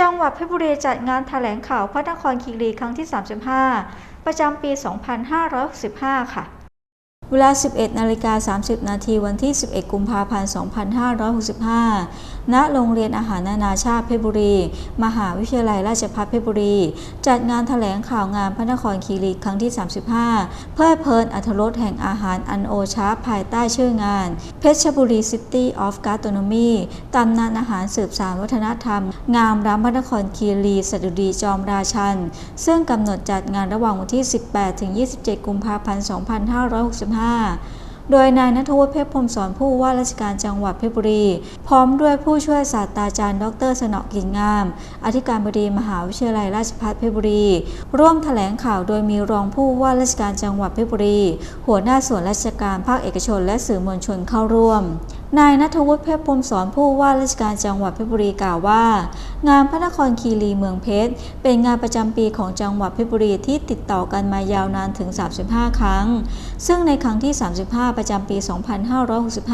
จังหวัดเพชรบุรีจัดงานแถลงข่าวพระนครคีรีครั้งที่ 35 ประจำปี 2565 ค่ะ เวลา 11นาฬิกา30 นาทีวันที่ 11 กุมภาพันธ์ 2565 ณ โรงเรียนอาหารนานาชาติเพชรบุรี มหาวิทยาลัยราชภัฏเพชรบุรี จัดงานแถลงข่าวงานพระนครคีรีครั้งที่ 35 เพื่อเพลินอัธรสแห่งอาหารอันโอชาภายใต้ชื่องานเพชรบุรีซิตี้ออฟการ์ o โนมีตำนานอาหารสืบสานวัฒนธรรม งามรำพระนครคีรีสดุดีจอมราชัน ซึ่งกำหนดจัดงานระหว่างวันที่ 18 ถึง 27 กุมภาพันธ์ 2565โดยนายนัทวุฒิเพชรพรมสอนผู้ว่าราชการจังหวัดเพชรบุรี พร้อมด้วยผู้ช่วยศาสตราจารย์ ดร สนอกิ่งาม อธิการบดีมหาวิทยาลัยราชภัฏเพชรบุรี ร่วมแถลงข่าวโดยมีรองผู้ว่าราชการจังหวัดเพชรบุรี หัวหน้าส่วนราชการภาคเอกชนและสื่อมวลชนเข้าร่วม นายนัทวุฒิเพชรพรมสอนผู้ว่าราชการจังหวัดเพชรบุรีกล่าวว่า งานพระนครคีรีเมืองเพชร เป็นงานประจำปีของจังหวัดเพชรบุรีที่ติดต่อกันมายาวนานถึง 35 ครั้ง ซึ่งในครั้งที่ 35 ประจำปี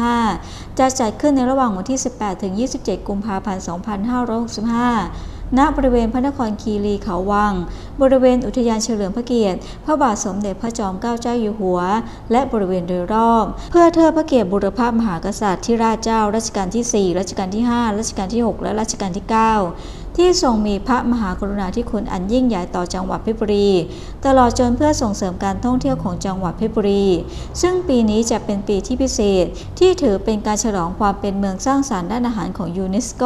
2565 จะจัดขึ้นในระหว่างวันที่ 18 ถึง 27 กุมภาพันธ์ 2565 ณบริเวณพระนครคีรีเขาวัง บริเวณอุทยานเฉลิมพระเกียรติ พระบาทสมเด็จพระจอมเกล้าเจ้าอยู่หัว และบริเวณโดยรอบ เพื่อเทิดพระเกียรติบุรพมหากษัตริย์ที่ราชเจ้ารัชกาลที่ 4 รัชกาลที่ 5 รัชกาลที่ 6 และรัชกาลที่ 9 ที่ทรงมีพระมหากรุณาธิคุณอันยิ่งใหญ่ต่อจังหวัดเพชรบุรี ตลอดจนเพื่อส่งเสริมการท่องเที่ยวของจังหวัดเพชรบุรี ซึ่งปีนี้จะเป็นปีที่พิเศษ ที่ถือเป็นการฉลองความเป็นเมืองสร้างสรรค์ด้านอาหารของยูเนสโก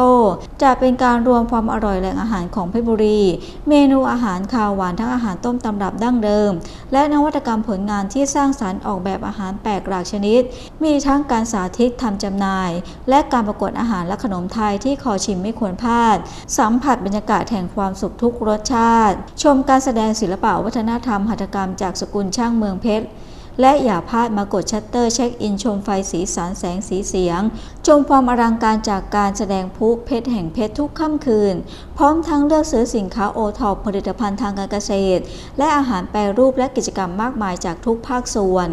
จะเป็นการรวมความอร่อยแหล่งอาหารของเพชรบุรี เมนูอาหารคาวหวานทั้งอาหารต้มตำรับดั้งเดิม และนวัตกรรมผลงานที่สร้างสรรค์ออกแบบอาหารแปลกหลากชนิด มีทั้งการสาธิตทำจำหน่าย และการประกวดอาหารและขนมไทยที่ขอชิมไม่ควรพลาดสัมผัสบรรยากาศแห่งความสุขทุกรสชาติ ชมการแสดงศิลปะวัฒนธรรมหัตถกรรมจากสกุลช่างเมืองเพชรและอย่าพลาดมากดชัตเตอร์เช็คอินชมไฟสีสันแสงสีเสียง ชมความอลังการจากการแสดงพุเพชรแห่งเพชรทุกค่ำคืน พร้อมทั้งเลือกซื้อสินค้าโอท็อปผลิตภัณฑ์ทางการเกษตร และอาหารแปรรูปและกิจกรรมมากมายจากทุกภาคส่วน